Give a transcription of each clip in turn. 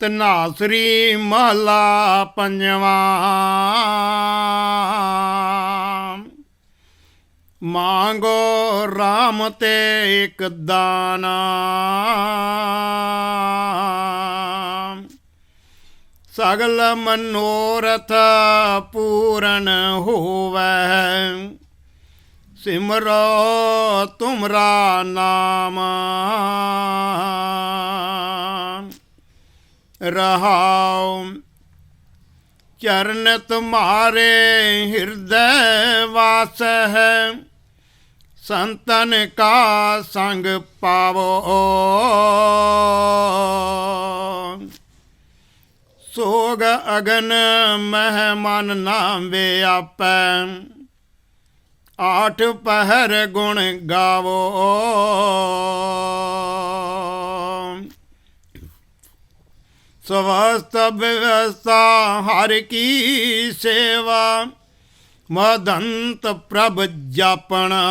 ਤਨਾਸਰੀ ਮਹਲਾ ਪੰਜਵਾ। ਮੰਗੋ RAM ਤੇ ਇੱਕ ਦਾਨਾ। ਸਗਲ ਮਨੋਰਥ ਪੂਰਨ ਹੋਵੇ। ਸਿਮਰੋ ਤੁਮਰਾ ਨਾਮ। ਰਹਾਉ। ਚਰਨ ਤੁਮਾਰੇ ਹਿਰਦੈ ਵਾਸ ਹੈ ਸੰਤਨ ਕਾ ਸੰਗ ਪਾਵੋ। ਸੋਗ ਅਗਨ ਮਹਿ ਮਨ ਨਾਮ ਵਿਆਪੈ ਆਠ ਪਹਿਰ ਗੁਣ ਗਾਵੋ। ਸਵਸਤ ਵਿਵਸਥਾ ਹਰ ਕੀ ਸੇਵਾ। ਮਦੰਤ ਪ੍ਰਭ ਜਾਪਣਾ।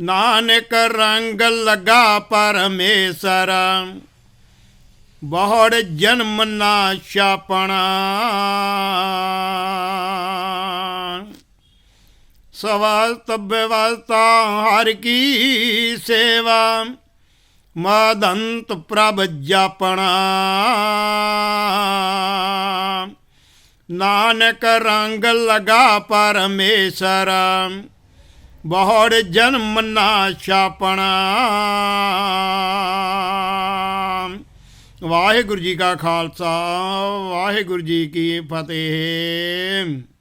ਨਾਨਕ ਰੰਗ ਲਗਾ ਪਰਮੇਸ਼ਰ। ਬਹੁੜ ਜਨਮ ਨਾ ਛਾਪਣਾ। ਸਵਸਤ ਵਿਵਸਥਾ ਹਰ ਕੀ ਸੇਵਾ। ਮਦੰਤ ਪ੍ਰਭ ਜਾਪਣਾ। ਨਾਨਕ ਰੰਗ ਲਗਾ ਪਰਮੇਸ਼ਰ, ਬਹੁੜ ਜਨਮ ਨਾ ਛਾਪਣਾ। ਵਾਹਿਗੁਰੂ ਜੀ ਕਾ ਖਾਲਸਾ, ਵਾਹਿਗੁਰੂ ਜੀ ਕੀ ਫਤਿਹ।